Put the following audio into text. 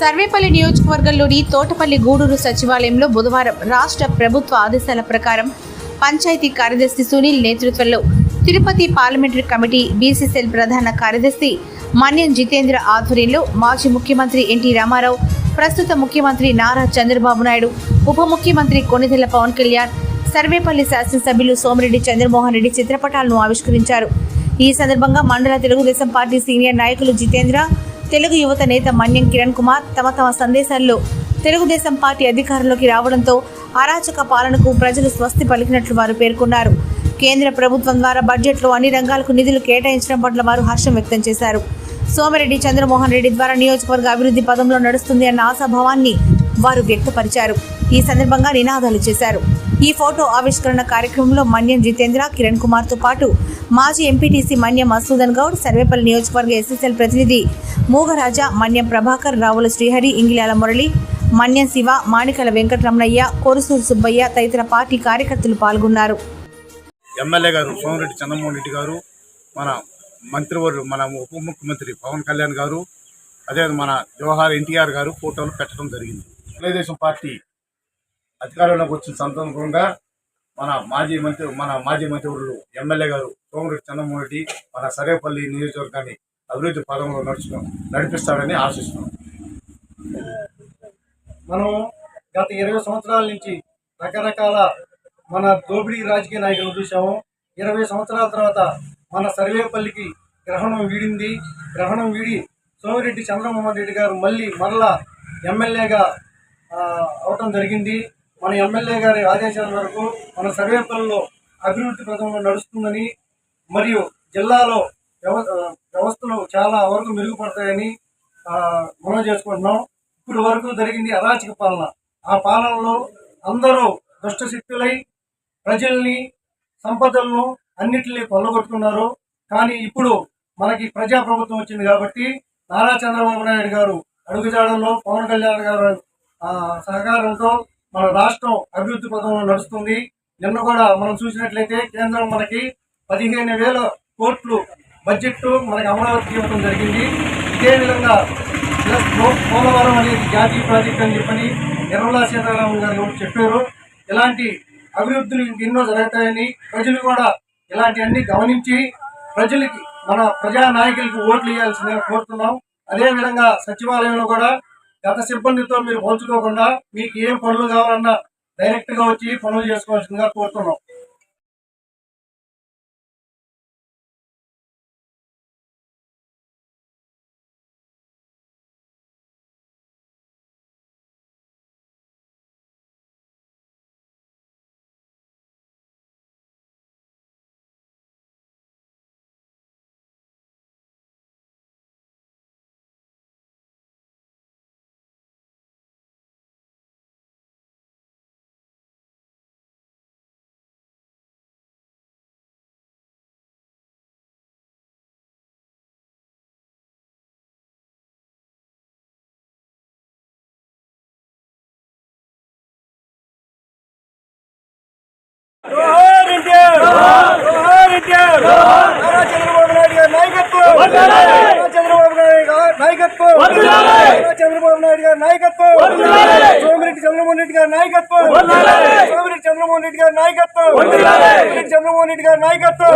సర్వేపల్లి నియోజకవర్గంలోని తోటపల్లి గూడూరు సచివాలయంలో బుధవారం రాష్ట్ర ప్రభుత్వ ఆదేశాల ప్రకారం పంచాయతీ కార్యదర్శి సునీల్ నేతృత్వంలో తిరుపతి పార్లమెంటరీ కమిటీ బీసీసీఎల్ ప్రధాన కార్యదర్శి మన్యం జితేంద్ర ఆధ్వర్యంలో మాజీ ముఖ్యమంత్రి ఎన్టీ రామారావు ప్రస్తుత ముఖ్యమంత్రి నారా చంద్రబాబు నాయుడు ఉప ముఖ్యమంత్రి కొనిదెల పవన్ కళ్యాణ్ సర్వేపల్లి శాసనసభ్యులు సోమిరెడ్డి చంద్రమోహన్ రెడ్డి చిత్రపటాలను ఆవిష్కరించారు. ఈ సందర్భంగా మండల తెలుగుదేశం పార్టీ సీనియర్ నాయకులు జితేంద్ర తెలుగు యువత నేత మన్యం కిరణ్ కుమార్ తమ తమ సందేశాల్లో తెలుగుదేశం పార్టీ అధికారంలోకి రావడంతో అరాచక పాలనకు ప్రజలు స్వస్తి పలికినట్లు వారు పేర్కొన్నారు. కేంద్ర ప్రభుత్వం ద్వారా బడ్జెట్లో అన్ని రంగాలకు నిధులు కేటాయించడం పట్ల వారు హర్షం వ్యక్తం చేశారు. సోమిరెడ్డి చంద్రమోహన్ రెడ్డి ద్వారా నియోజకవర్గ అభివృద్ధి పదంలో నడుస్తుంది అన్న ఆశాభావాన్ని వారు వ్యక్తపరిచారు. ఈ సందర్భంగా నినాదాలు చేశారు. ఈ ఫోటో ఆవిష్కరణ కార్యక్రమంలో మన్యం జితేంద్ర కిరణ్ కుమార్తో పాటు మాజీ ఎంపీటీసీ మన్యం మసూదన్ గౌడ్ సర్వేపల్లి నియోజకవర్గ ఎస్ఎస్ఎల్ ప్రతినిధి మూగరాజా మన్యం ప్రభాకర్ రావుల శ్రీహరి ఇంగిలాల మురళి మన్యం శివ మాణికల వెంకటరమణయ్య కొరుసూరు సుబ్బయ్య తదితర పార్టీ కార్యకర్తలు పాల్గొన్నారు. ఎమ్మెల్యే గారు సోమిరెడ్డి చంద్రమోహన్ రెడ్డి గారు మన మంత్రివర్యులు మన ఉప ముఖ్యమంత్రి పవన్ కళ్యాణ్ గారు అదే మన జవహర్ ఎన్టీఆర్ గారు ఫోటోలు పెట్టడం జరిగింది. తెలుగుదేశం పార్టీ అధికారంలోకి వచ్చిన సందర్భంగా మన మాజీ మంత్రి మన మాజీ మంత్రివర్యులు ఎమ్మెల్యే గారు సోమరెడ్డి చంద్రమోహన్ రెడ్డి మన సరేపల్లి నియోజకవర్గాన్ని అభివృద్ధి పదంలో నడుచు నడిపిస్తాడని ఆశిస్తున్నాం. మనం గత ఇరవై సంవత్సరాల నుంచి రకరకాల మన దోపిడీ రాజకీయ నాయకులను చూసాము ఇరవై సంవత్సరాల తర్వాత మన సర్వేపల్లికి గ్రహణం వీడింది. గ్రహణం వీడి సోమిరెడ్డి చంద్రమోహన్ రెడ్డి గారు మళ్ళీ మరలా ఎమ్మెల్యేగా అవటం జరిగింది. మన ఎమ్మెల్యే గారి ఆదేశాల మేరకు మన సర్వేపల్లిలో అభివృద్ధి పథంలో నడుస్తుందని మరియు జిల్లాలో వ్యవ వ్యవస్థలు చాలా వరకు మెరుగుపడతాయని మనం చేసుకుంటున్నాం. ఇప్పుడు వరకు జరిగింది అరాచక పాలన. ఆ పాలనలో అందరూ దుష్టశక్తులై ప్రజల్ని సంపదలను అన్నిటినీ కొల్లగొట్టుకున్నారు. కానీ ఇప్పుడు మనకి ప్రజాప్రభుత్వం వచ్చింది కాబట్టి నారా చంద్రబాబు నాయుడు గారు అడుగుజాడల్లో పవన్ కళ్యాణ్ గారు సహకారంతో మన రాష్ట్రం అభివృద్ధి పథంలో నడుస్తుంది. నిన్న కూడా మనం చూసినట్లయితే కేంద్రం మనకి పదిహేను వేల కోట్లు బడ్జెట్ మనకి అమరావతికి ఇవ్వడం జరిగింది. ఇదే విధంగా పోలవరం అనేది జాతీయ ప్రాజెక్ట్ అని చెప్పని నిర్మలా సీతారామన్ గారు చెప్పారు. ఇలాంటి అభివృద్ధులు ఎన్నో జరుగుతాయని ప్రజలు కూడా ఇలాంటివన్నీ గమనించి ప్రజలకి మన ప్రజానాయకులకి ఓట్లు వేయాల్సిందని కోరుతున్నాం. అదేవిధంగా సచివాలయంలో కూడా గత సిబ్బందితో మీరు పోల్చుకోకుండా మీకు ఏం పనులు కావాలన్నా డైరెక్ట్గా వచ్చి పనులు చేసుకోవాల్సిందిగా కోరుతున్నాం. నాయకత్వం! చంద్రబాబు నాయుడు గారి నాయకత్వం! సోమిరెడ్డి చంద్రమోహన్ రెడ్డి గారి నాయకత్వం! సోమిరెడ్డి చంద్రమోహన్ రెడ్డి గారి నాయకత్వం! చంద్రమోహన్ రెడ్డి గారి నాయకత్వం!